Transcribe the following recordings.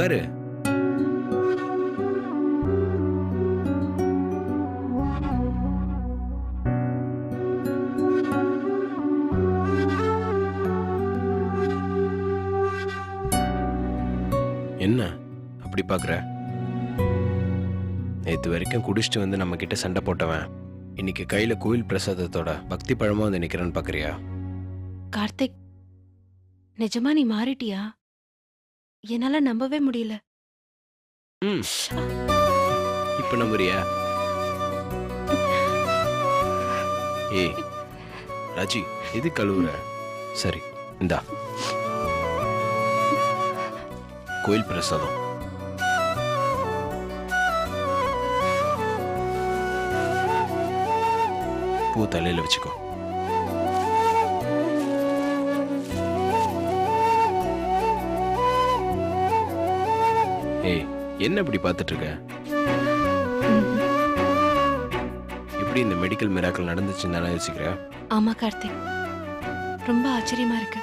உட்காரு. என்ன? அப்படி பாக்குற? நேத்து வரைக்கும் குடிச்சிட்டு வந்து நம்ம கிட்ட சண்டை போட்டவன். இன்னைக்கு கையில கோயில் பிரசாதத்தோட பக்தி பழமா வந்து நிக்கிறேன்னு பாக்குறியா? கார்த்திக் நிஜமா நீ மாறிட்டியா? என்னால நம்பவே முடியல. ம். இப்ப நம்புறியா? ஏய் ராஜி எது கழுவுற? சரி இந்தா. கோயில் பிரசாதம். பூ தலையில வச்சுக்கோ. ஏய் என்ன இப்படி பார்த்துட்டு இருக்க எப்படி இந்த மெடிக்கல் மிராக்கள் நடந்துச்சுன்னு யோசிக்கிற? ஆமா கார்த்திக். ரொம்ப ஆச்சரியமா இருக்கு.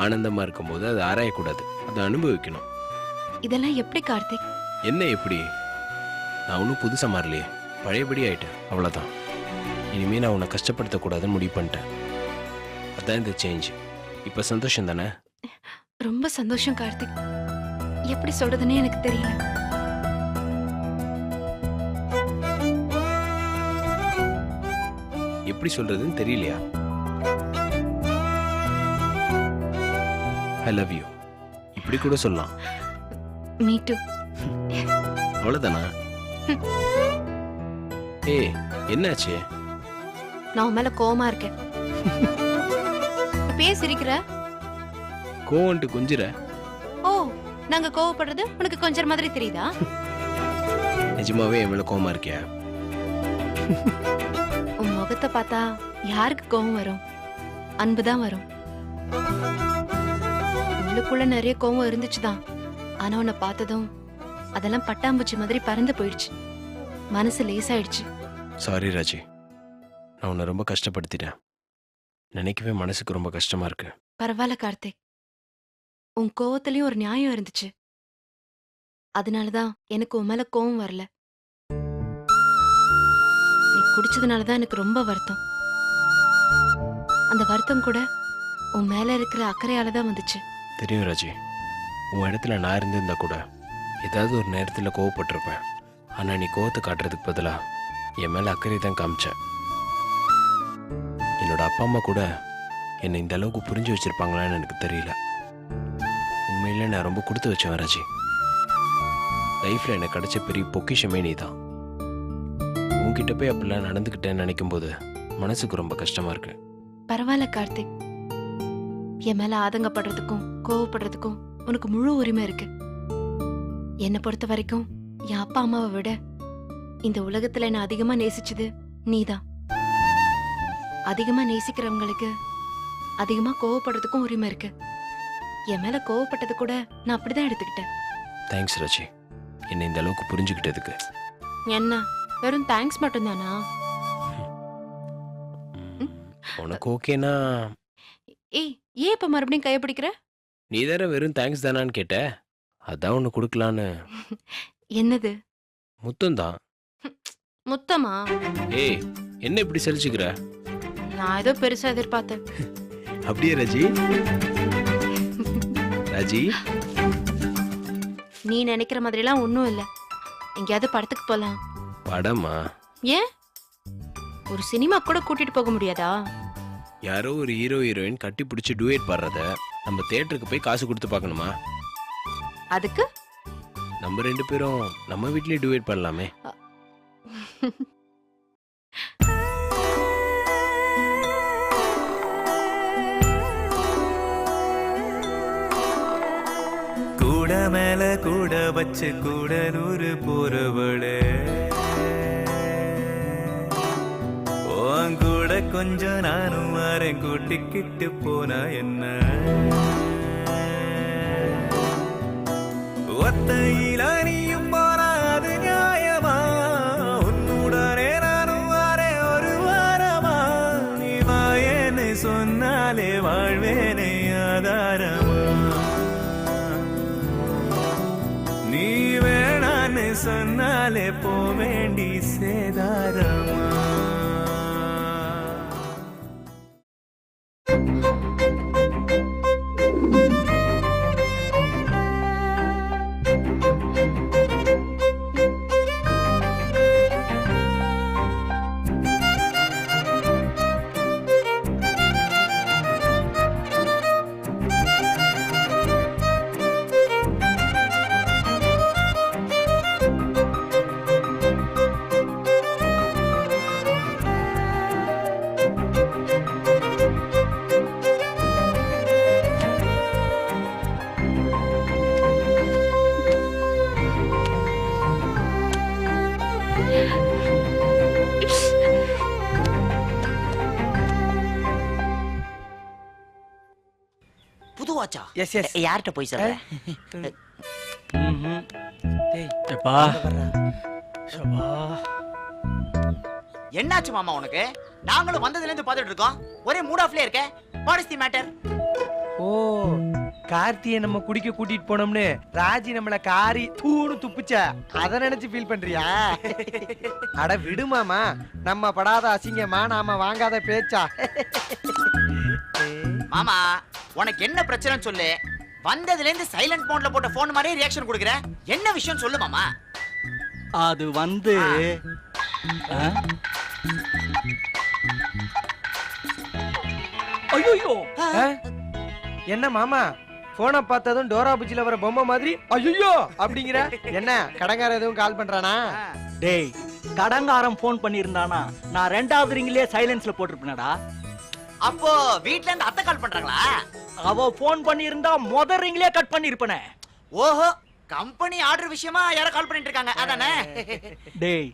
ஆனந்தமா இருக்கும்போது அதை ஆராயக்கூடாது. அதை அனுபவிக்கணும். இதெல்லாம் எப்படி கார்த்திக்? என்ன எப்படி? நான் ஒன்றும் புதுசா மாறலையே. பழையபடி ஆயிட்டேன். அவ்வளோதான் இனிமே நான் உன்னை கஷ்டப்படுத்தக்கூடாதுன்னு முடிவு பண்ணிட்டேன். அதான் இந்த சேஞ்ச் இப்போ சந்தோஷம் தானே? ரொம்ப சந்தோஷம் கார்த்திக். எப்படி சொல்றதுன்னே எனக்கு தெரியல. எப்படி சொல்றதுன்னு தெரியலையா? ஐ லவ் யூ இப்படி கூட சொல்லலாம். மீ டூ அவ்வளோதானா ஏய் என்னாச்சு? நான் உன் மேல கோவமா இருக்கேன். இப்பயே சிரிக்கிற? கோவன்ட்டு குஞ்சுற? நாங்க கோவப்படுறது உனக்கு கொஞ்சம் மாதிரி தெரியுதா? நிஜமாவே மேல கோவமா இருக்கியா? உன் முகத்தை பார்த்தா யாருக்கு கோவம் வரும்? அன்புதான் வரும். உள்ளுக்குள்ள நிறைய கோவம் இருந்துச்சுதான். ஆனா உன்னை பார்த்ததும் அதெல்லாம் பட்டாம்பூச்சி மாதிரி பறந்து போயிடுச்சு. மனசு லேசாயிடுச்சு. சாரி ராஜி. நான் உன்னை ரொம்ப கஷ்டப்படுத்திட்டேன். நினைக்கவே மனசுக்கு ரொம்ப கஷ்டமா இருக்கு. பரவாயில்ல கார்த்திக். உன் கோவத்திலயும் ஒரு நியாயம் இருந்துச்சு. அதனாலதான் எனக்கு உன் மேல கோவம் வரல. நீ குடிச்சதுனாலதான் எனக்கு ரொம்ப வருத்தம். அந்த வருத்தம் கூட உன் மேல இருக்கிற அக்கறையால தான் வந்துச்சு. தெரியும் ராஜி. உன் இடத்துல நான் இருந்திருந்தா கூட ஏதாவது ஒரு நேரத்தில் கோவப்பட்டிருப்பேன். ஆனால் நீ கோவத்தை காட்டுறதுக்கு பதிலாக என் மேலே அக்கறை தான் காமிச்ச என்னோட அப்பா அம்மா கூட என்னை இந்த அளவுக்கு புரிஞ்சு வச்சிருப்பாங்களான்னு எனக்கு தெரியல. உண்மையில நான் ரொம்ப கொடுத்து வச்சேன் ராஜி. லைஃப்ல எனக்கு கிடைச்ச பெரிய பொக்கிஷமே நீ தான் உன்கிட்ட போய் அப்படிலாம் நடந்துக்கிட்டேன்னு நினைக்கும் போது மனசுக்கு ரொம்ப கஷ்டமா இருக்கு. பரவாயில்ல கார்த்திக். என் மேல ஆதங்கப்படுறதுக்கும் கோவப்படுறதுக்கும் உனக்கு முழு உரிமை இருக்கு. என்னை பொறுத்த வரைக்கும் என் அப்பா அம்மாவை விட இந்த உலகத்துல என்ன அதிகமா நேசிச்சது நீதான். அதிகமா நேசிக்கிறவங்களுக்கு அதிகமா கோவப்படுறதுக்கும் உரிமை இருக்கு. என் மேல கோவப்பட்டது கூட நான் அப்படிதான் எடுத்துக்கிட்டேன். தேங்க்ஸ் ராஜி. என்னை இந்த அளவுக்கு புரிஞ்சுக்கிட்டதுக்கு. என்ன? வெறும் தேங்க்ஸ் மட்டும்தானா? உனக்கு ஓகேனா? ஏய் ஏன் இப்ப மறுபடியும் கைய பிடிக்கிற? நீ தானே வெறும் தேங்க்ஸ் தானான்னு கேட்ட. அதான் ஒன்று கொடுக்கலான்னு. என்னது? முத்தம் தான் முத்தமா? ஏய் என்ன இப்படி சலிச்சுக்கிற? நான் ஏதோ பெருசா எதிர்பார்த்தேன். அப்படியே ராஜி? ராஜி. நீ நினைக்கிற மாதிரிலாம் ஒன்றும் இல்லை. எங்கேயாவது படத்துக்கு போலாம். படமா? ஏன்? ஒரு சினிமா கூட கூட்டிட்டு போக முடியாதா? யாரோ ஒரு ஹீரோ ஹீரோயின் கட்டி பிடிச்சி டூயட் பாடுறத நம்ம தேட்டருக்கு போய் காசு கொடுத்து பார்க்கணுமா? அதுக்கு? நம்ம ரெண்டு பேரும் நம்ம வீட்லயே டூயட் பண்ணலாமே. வச்சு கூட நூறு போறவளே. உன் கூட கொஞ்சம் நானும் வரேன் கூட்டிக்கிட்டு போனா என்ன? ஒத்தையில நீயும் போனா அது நியாயமா? உன்னுடனே நானும் வரேன் ஒரு வாரமா? நீ வாயேன்னு சொன்னாலே வாழ்வேனே ஆதாரம்? சொன்னாலே போ வேண்டி சேதாரமா எஸ் எஸ் யார்கிட்ட போய் சொல்ற? எப்பா? என்னாச்சு மாமா உனக்கு? நாங்களும் வந்ததுல இருந்து பாத்துட்டு இருக்கோம். ஒரே மூட் ஆஃப்ல இருக்க. வாட் இஸ் தி மேட்டர் ஓ கார்த்தியை நம்ம குடிக்க கூட்டிட்டு போனோம்னு ராஜி நம்மள காரி தூணு துப்புச்ச. அத நினைச்சு ஃபீல் பண்றியா? அட விடுமாமா நம்ம படாத அசிங்கமா நாம வாங்காத பேச்சா? மாமா உனக்கு என்ன பிரச்சனைன்னு சொல்லு. வந்ததுல இருந்து சைலண்ட் மோட்ல போட்ட போன் மாதிரியே ரியாக்ஷன் கொடுக்குற? என்ன விஷயம் சொல்லு மாமா. அது வந்து? ஐயோ? என்ன மாமா? போனை பார்த்ததும் டோரா புஜில வர பொம்மை மாதிரி ஐயோ அப்படிங்கிற? என்ன கடங்கார எதுவும் கால் பண்றானா? டேய் கடங்காரன் ஃபோன் பண்ணியிருந்தானா? நான் ரெண்டாவது ரிங்கிலே சைலன்ஸ்ல போட்டிருப்பேனடா. அப்போ வீட்ல இருந்து அத்தை கால் பண்றாங்களா? அவ ஃபோன் பண்ணியிருந்தா முத ரிங்கிலே கட் பண்ணிருப்பனே ஓஹோ கம்பெனி ஆர்டர் விஷயமா யாரோ கால் பண்ணிட்டு இருக்காங்க. அதானே? டேய்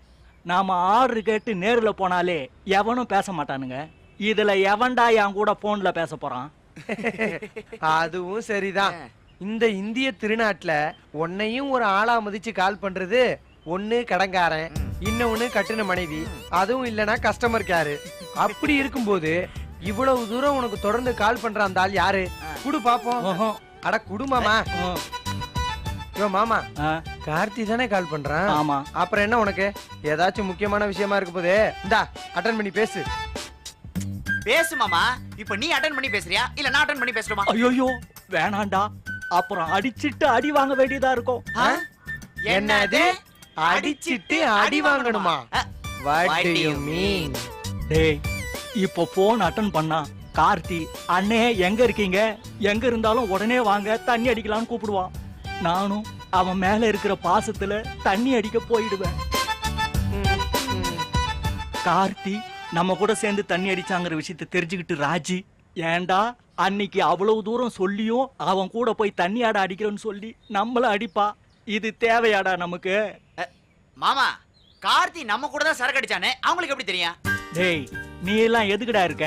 நாம ஆர்டர் கேட்டு நேர்ல போனாலே எவனும் பேச மாட்டானுங்க. இதுல எவன்டா என் கூட போன்ல பேச போறான்? அதுவும் சரிதான். இந்த இந்திய திருநாட்டுல உன்னையும் ஒரு ஆளா மதிச்சு கால் பண்றது ஒண்ணு கடங்காரன் இன்னொன்னு கட்டுன மனைவி அதுவும் இல்லனா கஸ்டமர் கேரு அப்படி இருக்கும்போது இவ்வளவு தூரம் உனக்கு தொடர்ந்து கால் பண்ற அந்த ஆள் யாரு? குடு பாப்போம். ஓஹோ. அட குடு மாமா. ஆ, யோ மாமா. ஆ, கார்த்தி தானே கால் பண்றான்? ஆமா. அப்புறம் என்ன உனக்கு? ஏதாச்சும் முக்கியமான விஷயமா இருக்க போதே? இந்தா அட்டன் பண்ணி பேசு. பேசு மாமா. இப்போ நீ அட்டன் பண்ணி பேசுறியா? இல்ல நான் அட்டன் பண்ணி பேசணுமா? ஐயோ வேணாண்டா. அப்புறம் அடிச்சிட்டு அடி வாங்க வேண்டியதா இருக்கும். ஆ? என்னது? அடிச்சிட்டு அடி வாங்கணுமா? What do you mean. டேய் இப்போ போன் அட்டன் பண்ணா கார்த்தி அண்ணே எங்க இருக்கீங்க? எங்க இருந்தாலும் உடனே வாங்க தண்ணி அடிக்கலாம்னு கூப்பிடுவான் நானும் அவன் மேல இருக்கிற பாசத்துல தண்ணி அடிக்க போயிடுவேன். கார்த்தி நம்ம கூட சேர்ந்து தண்ணி அடிச்சாங்கிற விஷயத்தை தெரிஞ்சுக்கிட்டு ராஜி ஏன்டா அன்னைக்கு அவ்வளவு தூரம் சொல்லியும் அவன் கூட போய் தண்ணி ஆட அடிக்கிறேன்னு சொல்லி நம்மள அடிப்பா. இது தேவையாடா நமக்கு? மாமா கார்த்தி நம்ம கூட தான் சரக்கு அடிச்சானே அவங்களுக்கு எப்படி தெரியும்? டேய் நீ எல்லாம் எதுக்குடா இருக்க?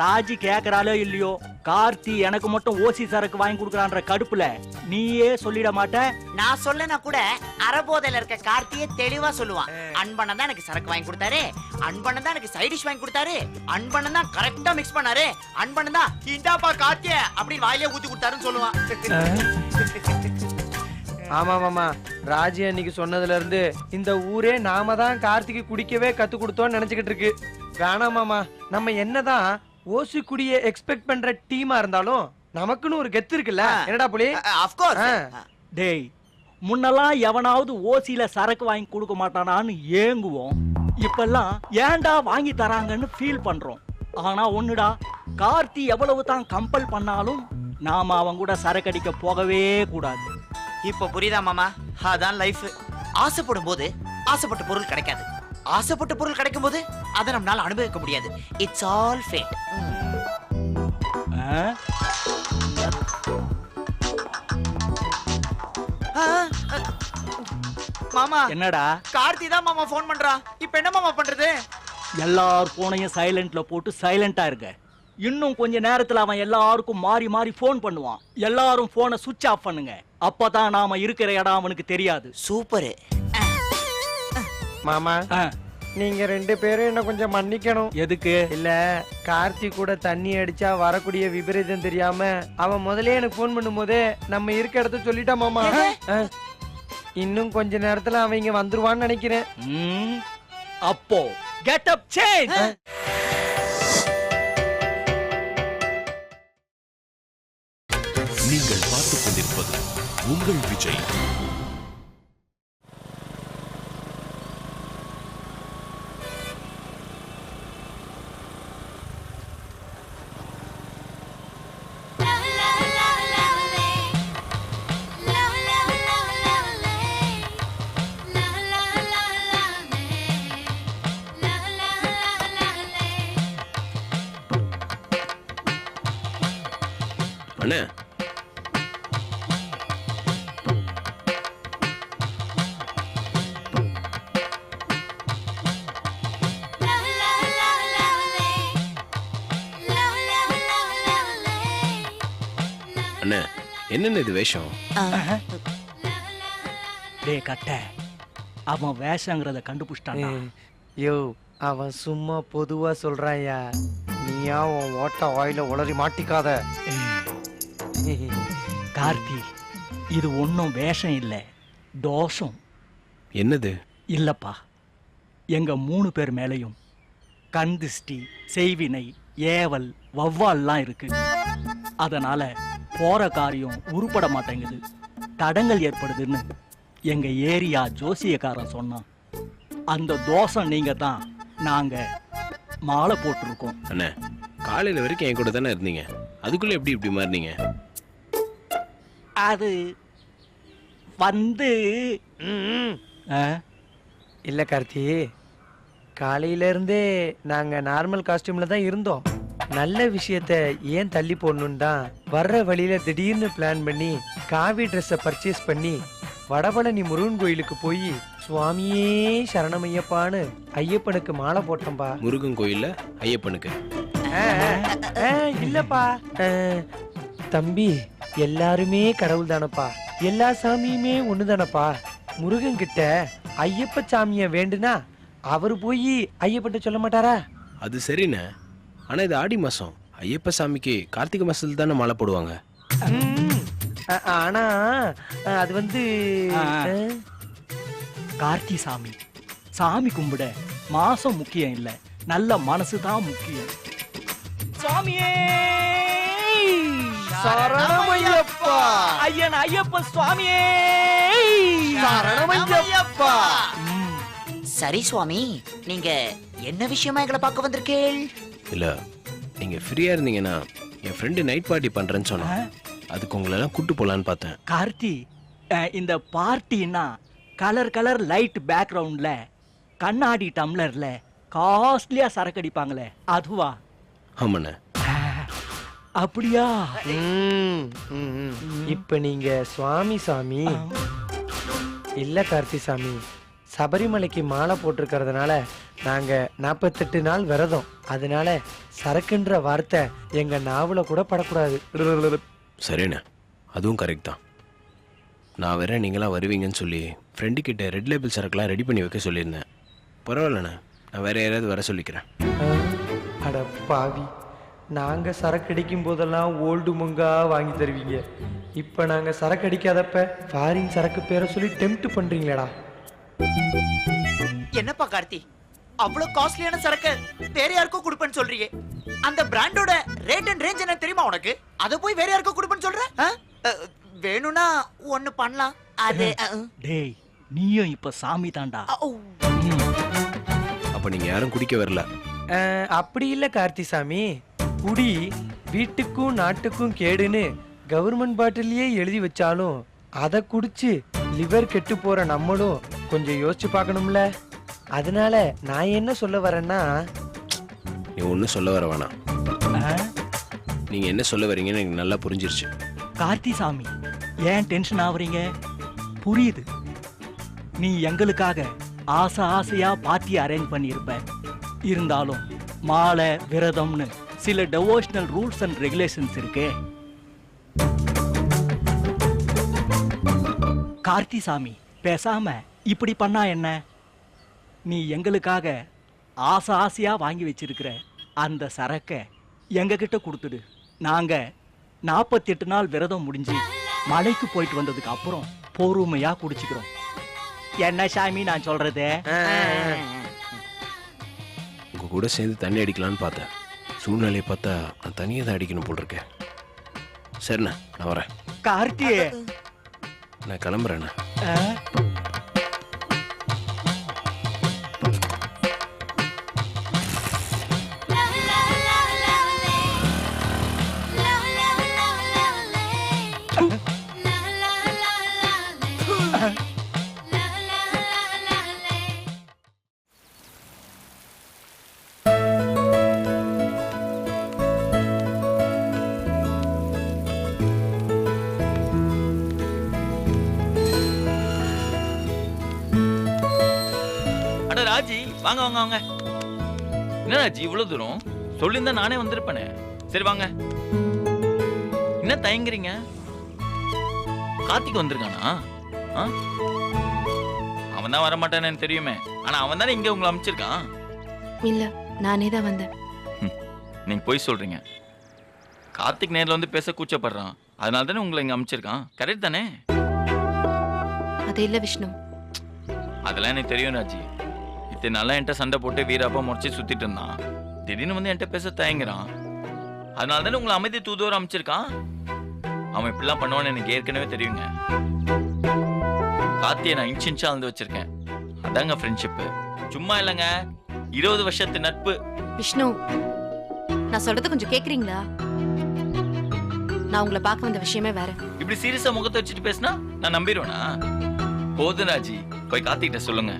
ராஜி கேக்குறாளோ இல்லையோ? கார்த்தி எனக்கு மட்டும் ஓசி சரக்கு வாங்கி கொடுக்குறான்ற கடுப்புல நீயே சொல்லிட மாட்ட? நான் சொல்லனா கூட அறபோதையில இருக்க கார்த்தியே தெளிவா சொல்லுவான். அன்பண்ணன் தான் எனக்கு சரக்கு வாங்கி கொடுத்தாரு. அன்பண்ணன் தான் எனக்கு சைட் டிஷ் வாங்கி கொடுத்தாரு. அன்பண்ணன் தான் கரெக்டா மிக்ஸ் பண்ணாரு. அன்பண்ணன் தான் இந்தாப்பா கார்த்திய அப்படின்னு வாயிலே ஊத்தி கொடுத்தாருன்னு சொல்லுவான். ஆமா மாமா. ராஜி அன்னைக்கு சொன்னதுல இருந்து இந்த ஊரே நாம தான் கார்த்திக்கு குடிக்கவே கத்து கொடுத்தோம்னு நினைச்சுக்கிட்டு இருக்கு. வேணாம் மாமா. நம்ம என்னதான் ஓசி குடிய எக்ஸ்பெக்ட் பண்ற டீமா இருந்தாலும் நமக்குன்னு ஒரு கெத்து இருக்குல்ல? என்னடா புலி? அப்கோர்ஸ் ஆ. டேய் முன்னெல்லாம் எவனாவது ஓசியில சரக்கு வாங்கி கொடுக்க மாட்டானான்னு ஏங்குவோம். இப்பெல்லாம் ஏன்டா வாங்கி தராங்கன்னு ஃபீல் பண்றோம். ஆனா ஒண்ணுடா கார்த்தி எவ்வளவு தான் கம்பல் பண்ணாலும் நாம அவன் கூட சரக்கு அடிக்க போகவே கூடாது. இப்ப புரியுதா மாமா? அதான் லைஃப் ஆசைப்படும் போது ஆசைப்பட்ட பொருள் கிடைக்காது. ஆசைப்பட்ட பொருள் கிடைக்கும் போது அதை நம்மளால அனுபவிக்க முடியாது. It's all fate? மாமா என்னடா? கார்த்தி தான் மாமா ஃபோன் பண்றா. இப்ப என்ன மாமா பண்றது? எல்லார் போனையும் சைலண்ட்ல போட்டு சைலண்டா இருங்க இன்னும் கொஞ்ச நேரத்துல அவன் எல்லாருக்கும் மாறி மாறி ஃபோன் பண்ணுவான். எல்லாரும் போனை சுவிட்ச் ஆஃப் பண்ணுங்க. அப்பதான் நாம இருக்கிற இடம் அவனுக்கு தெரியாது. சூப்பர் மாமா நீங்க ரெண்டு பேரும் என்ன கொஞ்சம் மன்னிக்கணும். எதுக்கு? இல்ல கார்த்தி கூட தண்ணி அடிச்சா வரக்கூடிய விபரீதம் தெரியாம அவன் முதல்ல எனக்கு ஃபோன் பண்ணும்போதே நம்ம இருக்க இடத்த சொல்லிட்டான் மாமா. ஆ. இன்னும் கொஞ்ச நேரத்துல அவன் இங்க வந்துருவான்னு நினைக்கிறேன். ம், அப்போ கெட் அப் சேஞ்ச் நீங்கள் பார்த்துக் கொண்டிருப்பது உங்கள் விஜய். என்னென்ன இது வேஷம்? டேய் கட்ட. அவன் வேஷங்கிறத கண்டுபிடிச்சிட்டான்டா. யோ அவன் சும்மா பொதுவா சொல்றான்யா. நீயா உன் ஓட்ட வாயில உளறி மாட்டிக்காத. கார்த்தி இது ஒன்றும் வேஷம் இல்லை. தோஷம். என்னது? இல்லப்பா. எங்க மூணு பேர் மேலையும் கண் திஷ்டி செய்வினை ஏவல் வவ்வால்லாம் இருக்கு. அதனால போற காரியம் உருப்பட மாட்டேங்குது. தடங்கள் ஏற்படுதுன்னு எங்க ஏரியா ஜோசியக்காரன் சொன்னான். அந்த தோஷம் நீங்க தான் நாங்க மாலை போட்டிருக்கோம். அண்ணே காலையில வரைக்கும் என் கூட தானே இருந்தீங்க? அதுக்குள்ள எப்படி இப்படி மாறினீங்க? அது வந்து ம், ஆ, இல்ல கார்த்தி காலையில இருந்தே நாங்க நார்மல் காஸ்டியூம்ல தான் இருந்தோம். நல்ல விஷயத்த ஏன் தள்ளி போடணும்னு தான் வர்ற வழியில திடீர்னு பிளான் பண்ணி காவி ட்ரெஸ்ஸை பர்ச்சேஸ் பண்ணி வடபழனி முருகன் கோயிலுக்கு போய் சுவாமியே சரணமையப்பான்னு ஐயப்பனுக்கு மாலை போட்டோம்பா முருகன் கோயில்ல ஐயப்பனுக்கு? ஆ, ஆ, இல்லப்பா. ஆ, தம்பி எல்லாருமே கடவுள் தானப்பா. எல்லா சாமியுமே ஒண்ணுதானப்பா. முருகன் கிட்ட ஐயப்ப சாமிய வேண்டுனா அவரு போய் ஐயப்பன்ட்ட சொல்ல மாட்டாரா? அது சரிண்ணே. ஆனா இது ஆடி மாசம். ஐயப்ப சாமிக்கு கார்த்திகை மாசத்துல தானே மாலை போடுவாங்க. ஆனா அது வந்து கார்த்தி சாமி. சாமி கும்பிட மாசம் முக்கியம் இல்ல. நல்ல மனசு தான் முக்கியம். சுவாமியே சரணமையப்பா! ஐயன் ஐயப்ப சுவாமியே! சரணமையப்பா! ம், சரி சுவாமி நீங்க என்ன விஷயமா எங்களை பார்க்க வந்திருக்கேள்? இல்ல நீங்க ஃப்ரீயா இருந்தீங்கன்னா என் ஃப்ரெண்டு நைட் பார்ட்டி பண்றேன்னு சொன்னான். அதுக்கு உங்களெல்லாம் கூட்டு போலான்னு பார்த்தேன். கார்த்தி இந்த பார்ட்டின்னா கலர் கலர் லைட் பேக்ரவுண்ட்ல கண்ணாடி டம்ளர்ல காஸ்ட்லியா சரக்கு அடிப்பாங்களே அதுவா? ஆமாண்ணே. அப்படியா? ம், ம், ம். இப்ப நீங்க சுவாமி சாமி இல்ல கார்த்தி சாமி சபரிமலைக்கு மாலை போட்டிருக்கிறதுனால நாங்க நாற்பத்தெட்டு நாள் விரதம். அதனால சரக்குன்ற வார்த்தை எங்க நாவல கூட படக்கூடாது. சரிண்ணே. அதுவும் கரெக்ட் தான். நான் வேற நீங்களாம் வருவீங்கன்னு சொல்லி ஃப்ரெண்டு கிட்ட ரெட் லேபிள் சரக்குலாம் ரெடி பண்ணி வைக்க சொல்லியிருந்தேன். பரவாயில்லண்ணே. நான் வேற யாராவது வர சொல்லிக்கிறேன். அட பாவி. நாங்க சரக்கு அடிக்கும் போதெல்லாம் ஓல்டு முங்கா வாங்கி தருவீங்க. இப்ப நாங்க சரக்கு அடிக்காதப்ப ஃபாரின் சரக்கு பேரை சொல்லி டெம்ட் பண்றீங்களேடா. என்னப்பா கார்த்தி? அவ்வளவு காஸ்ட்லியான சரக்கு. வேற யாருக்கோ கொடுப்பேன்னு சொல்றியே. அந்த பிராண்டோட ரேட் அண்ட் ரேஞ்ச் என்ன தெரியுமா உனக்கு? அத போய் வேற யாருக்கோ கொடுப்பேன்னு சொல்ற? வேணும்னா ஒண்ணு பண்ணலாம். அது டேய் நீயும் இப்ப சாமி ஓ. அப்போ நீங்கள் யாரும் குடிக்க வரல. அப்படி இல்ல கார்த்திசாமி குடி வீட்டுக்கும் நாட்டுக்கும் கேடுன்னு கவர்மெண்ட் பாட்டிலேயே எழுதி வச்சாலும் அதை குடிச்சு லிவர் கெட்டு போற நம்மளும் கொஞ்சம் யோசிச்சு பார்க்கணும்ல. அதனால நான் என்ன சொல்ல வரேன்னா நீ ஒன்றும் சொல்ல வர வேணாம். ஆ? நீங்கள் என்ன சொல்ல வரீங்கன்னு எனக்கு நல்லா புரிஞ்சிருச்சு. கார்த்தி சாமி ஏன் டென்ஷன் ஆவறீங்க புரியுது. நீ எங்களுக்காக ஆசை ஆசையா பார்ட்டி அரேஞ்ச் பண்ணியிருப்ப. இருந்தாலும் மாலை விரதம்னு சில டெவோஷனல் ரூல்ஸ் அண்ட் ரெகுலேஷன்ஸ் இருக்கே. கார்த்தி சாமி பேசாம இப்படி பண்ணா என்ன? நீ எங்களுக்காக ஆசை ஆசையா வாங்கி வச்சிருக்கிற அந்த சரக்கை எங்ககிட்ட கொடுத்துடு. நாங்க நாற்பத்தெட்டு நாள் விரதம் முடிஞ்சு மலைக்கு போயிட்டு வந்ததுக்கு அப்புறம் பொறுமையா குடிச்சுக்கிறோம். என்ன சாமி நான் சொல்றது? உங்க கூட சேர்ந்து தண்ணி அடிக்கலான்னு பார்த்தேன். சூழ்நிலையை பார்த்தா நான் தனியாக தான் அடிக்கணும் போல் இருக்கேன் சரிண்ணா நான் வரேன். கார்த்தி! நான் கிளம்புறேண்ணா. வாங்க வாங்க வாங்க. என்ன ராஜி இவ்வளவு தூரம்? சொல்லியிருந்தா நானே வந்திருப்பேனே. சரி வாங்க. என்ன தயங்குறீங்க? கார்த்திக் வந்திருக்கானா? அவன் தான் வரமாட்டானு தெரியுமே. ஆனா அவன் தானே இங்க உங்களை அனுப்பிச்சிருக்கான் இல்ல நானே தான் வந்தேன். நீங்க போய் சொல்றீங்க. கார்த்திக் நேர்ல வந்து பேச கூச்சப்படுறான். அதனால தானே உங்களை இங்க அனுப்பிச்சிருக்கான் கரெக்ட் தானே? அது இல்ல விஷ்ணு. அதெல்லாம் எனக்கு தெரியும் ராஜி. இத்தனை நாளா என்கிட்ட சண்டை போட்டு வீராப்பா முறைச்சி சுத்திட்டு இருந்தான். திடீர்னு வந்து என்கிட்ட பேச தயங்குறான். அதனால தானே உங்களை அமைதி தூதுவர் அமைச்சிருக்கான்? அவன் இப்படிலாம் பண்ணுவான்னு எனக்கு ஏற்கனவே தெரியுங்க. கார்த்தியை நான் இன்ச் இன்ச்சா வந்து வச்சிருக்கேன். அதாங்க ஃப்ரெண்ட்ஷிப்பு சும்மா இல்லைங்க. இருபது வருஷத்து நட்பு. விஷ்ணு நான் சொல்றது கொஞ்சம் கேக்குறீங்களா? நான் உங்களை பார்க்க வந்த விஷயமே வேற. இப்படி சீரியஸா முகத்தை வச்சுட்டு பேசினா நான் நம்பிடுவேனா? போதும் ராஜி. போய் கார்த்திகிட்ட சொல்லுங்க.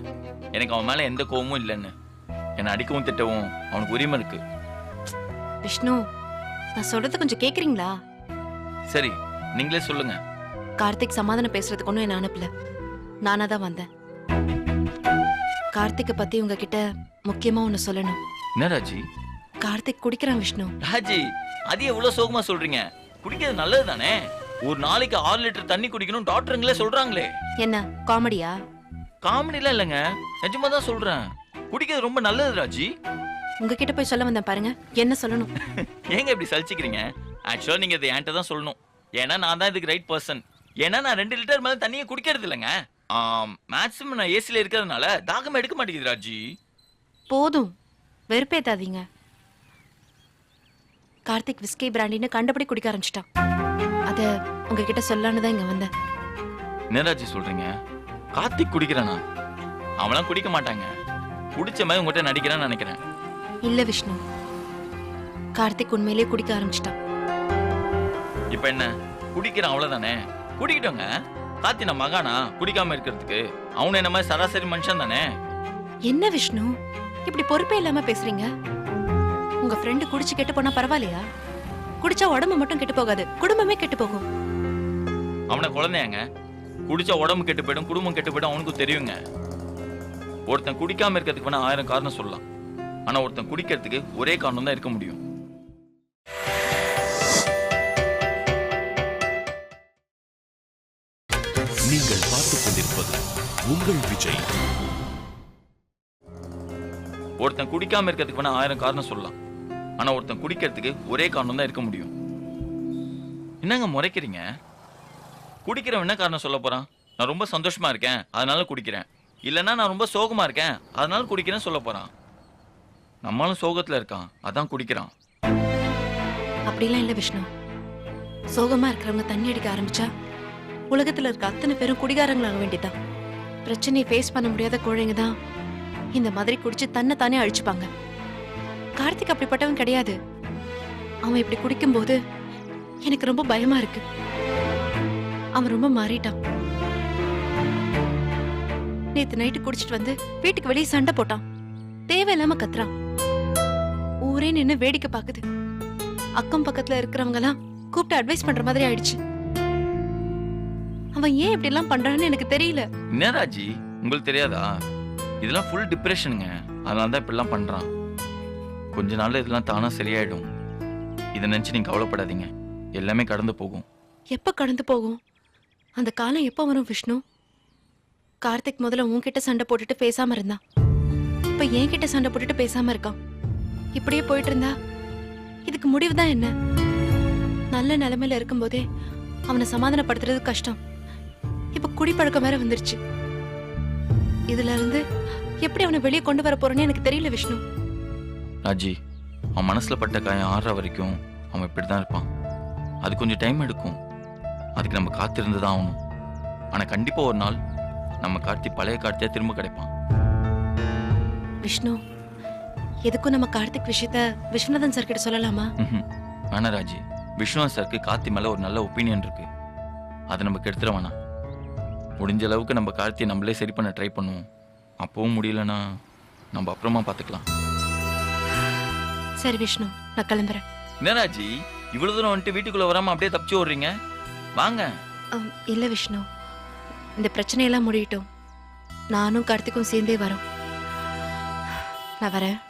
எனக்கு அவன் மேல எந்த கோவமும் இல்லைன்னு. என்னை அடிக்கவும் திட்டவும் அவனுக்கு உரிமை இருக்கு. விஷ்ணு நான் சொல்றது கொஞ்சம் கேக்குறீங்களா? சரி நீங்களே சொல்லுங்க. கார்த்திக் சமாதானம் பேசுறதுக்கு ஒன்றும் என்ன அனுப்பல. நானா தான் வந்தேன். கார்த்திக்கை பத்தி உங்ககிட்ட முக்கியமா ஒண்ணு சொல்லணும். என்ன ராஜி? கார்த்திக் குடிக்கிறான் விஷ்ணு. ராஜி அது எவ்வளவு சோகமா சொல்றீங்க? குடிக்கிறது நல்லது தானே ஒரு நாளைக்கு ஆறு லிட்டர் தண்ணி குடிக்கணும் டாக்டருங்களே சொல்றாங்களே. என்ன காமெடியா? காமெடிலாம் இல்லைங்க. நிஜமா தான் சொல்றேன். குடிக்கிறது ரொம்ப நல்லது ராஜி உங்ககிட்ட போய் சொல்ல வந்தேன் பாருங்க. என்ன சொல்லணும்? ஏங்க இப்படி சலிச்சுக்கிறீங்க? ஆக்சுவலா நீங்க இதை என்கிட்ட தான் சொல்லணும். ஏன்னா நான் தான் இதுக்கு ரைட் பர்சன் ஏன்னா நான் ரெண்டு லிட்டர் மேல தண்ணியை குடிக்கிறது இல்லைங்க. மேக்ஸிமம் நான் ஏசில இருக்கிறதுனால தாகம் எடுக்க மாட்டேங்குது ராஜி போதும். வெறுப்பேத்தாதீங்க. கார்த்திக் விஸ்கி பிராண்டின்னு கண்டபடி குடிக்க ஆரம்பிச்சிட்டான். அத உங்ககிட்ட சொல்லலான்னு தான் இங்க வந்தேன். என்ன ராஜி சொல்றீங்க? கார்த்திக் குடிக்கிறானா அவன்லாம் குடிக்க மாட்டாங்க. குடிச்ச மாதிரி உங்ககிட்ட நடிக்கிறான்னு நினைக்கிறேன். இல்ல விஷ்ணு. கார்த்திக் உண்மையிலேயே குடிக்க ஆரம்பிச்சிட்டான். இப்ப என்ன? குடிக்கிறான் அவ்வளவுதானே? குடிக்கிட்டோங்க கார்த்தி நம்ம மகானா? குடிக்காம இருக்கிறதுக்கு அவனு என்ன மாதிரி சராசரி மனுஷன் தானே? என்ன விஷ்ணு? இப்படி பொறுப்பே இல்லாம பேசுறீங்க? உங்க ஃப்ரெண்டு குடிச்சு கெட்டு போனா பரவாயில்லையா? குடிச்சா உடம்பு மட்டும் கெட்டு போகாது. குடும்பமே கெட்டு போகும். அவனை குழந்தையாங்க? குடிச்சா உடம்பு கெட்டு போயிடும் குடும்பம் கெட்டு போயிடும் அவனுக்கும் தெரியுங்க. ஒருத்தன் குடிக்காம இருக்கிறதுக்கு வேணா ஆயிரம் காரணம் சொல்லலாம். ஆனா ஒருத்தன் குடிக்கிறதுக்கு ஒரே காரணம் தான் இருக்க முடியும். நீங்கள் பார்த்துக் கொண்டிருப்பது உங்கள் விஜய். ஒருத்தன் குடிக்காம இருக்கிறதுக்கு வேணா ஆயிரம் காரணம் சொல்லலாம். ஆனா ஒருத்தன் குடிக்கிறதுக்கு ஒரே காரணம் தான் இருக்க முடியும். என்னங்க முறைக்கிறீங்க? குடிக்கிறவன் என்ன காரணம் சொல்ல போறான்? நான் ரொம்ப சந்தோஷமா இருக்கேன் அதனால குடிக்கிறேன். இல்லைன்னா நான் ரொம்ப சோகமா இருக்கேன் அதனால குடிக்கிறேன்னு சொல்ல போறான். நம்மளும் சோகத்துல இருக்கான் அதான் குடிக்கிறான். அப்படிலாம் இல்லை விஷ்ணு. சோகமா இருக்கிறவங்க தண்ணி அடிக்க ஆரம்பிச்சா உலகத்துல இருக்க அத்தனை பேரும் குடிகாரங்களாக வேண்டிதான் பிரச்சனையை ஃபேஸ் பண்ண முடியாத குழைங்க தான் இந்த மாதிரி குடிச்சு தன்னை தானே அழிச்சுப்பாங்க. கார்த்திக் அப்படிப்பட்டவன் கிடையாது. அவன் இப்படி குடிக்கும்போது எனக்கு ரொம்ப பயமா இருக்கு. அவன் ரொம்ப மாறிட்டான். நேத்து நைட்டு குடிச்சிட்டு வந்து வீட்டுக்கு வெளியே சண்டை போட்டான். தேவையில்லாம கத்துறான். ஊரே நின்னு வேடிக்கை பாக்குது அக்கம் பக்கத்துல இருக்கிறவங்க எல்லாம் கூப்பிட்டு அட்வைஸ் பண்ற மாதிரி ஆயிடுச்சு. அவன் ஏன் இப்படி எல்லாம் பண்றான்னு எனக்கு தெரியல. என்ன ராஜி உங்களுக்கு தெரியாதா? இதெல்லாம் ஃபுல் டிப்ரெஷனுங்க அதனால தான் இப்படிலாம் பண்ணுறான் கொஞ்ச நாள்ல இதெல்லாம் தானாக சரியாயிடும். இதை நினச்சி நீங்கள் கவலைப்படாதீங்க. எல்லாமே கடந்து போகும். எப்ப கடந்து போகும்? அந்த காலம் எப்போ வரும் விஷ்ணு? கார்த்திக் முதல்ல உன்கிட்ட சண்டை போட்டுட்டு பேசாம இருந்தான். இப்ப என்கிட்ட சண்டை போட்டுட்டு பேசாம இருக்கான். இப்படியே போயிட்டு இருந்தா இதுக்கு முடிவு தான் என்ன? நல்ல நிலைமையில இருக்கும்போதே அவனை சமாதானப்படுத்துறது கஷ்டம். இப்ப குடிப்பழக்கம் வேற வந்துருச்சு. இதுல இருந்து எப்படி அவனை வெளியே கொண்டு வர போறேன்னு எனக்கு தெரியல விஷ்ணு. ராஜி அவன் மனசில் பட்ட காயம் ஆடுற வரைக்கும் அவன் இப்படி தான் இருப்பான். அது கொஞ்சம் டைம் எடுக்கும். அதுக்கு நம்ம காத்திருந்து தான் ஆகணும். ஆனால் கண்டிப்பாக ஒரு நாள் நம்ம கார்த்தி பழைய கார்த்தியாக திரும்ப கிடைப்பான். விஷ்ணு எதுக்கும் நம்ம கார்த்திக் விஷயத்த விஸ்வநாதன் சார் கிட்ட சொல்லலாமா. வேணாம் ராஜி. விஷ்ணு சாருக்கு கார்த்தி மேலே ஒரு நல்ல ஒப்பீனியன் இருக்கு. அதை நம்ம கெடுத்துட வேணாம். முடிஞ்ச அளவுக்கு நம்ம கார்த்தியை நம்மளே சரி பண்ண ட்ரை பண்ணுவோம். அப்பவும் முடியலன்னா நம்ம அப்புறமா பார்த்துக்கலாம் சரி விஷ்ணு நான் கிளம்புறேன். என்ன ராஜி? இவ்வளோ தூரம் வந்துட்டு வீட்டுக்குள்ளே வராமல் அப்படியே தப்பிச்சு ஓடுறீங்க? வாங்க. இல்ல விஷ்ணு. இந்த பிரச்சனையெல்லாம் முடியட்டும். நானும் கார்த்திக்கும் சேர்ந்தே வரோம். நான் வரேன்.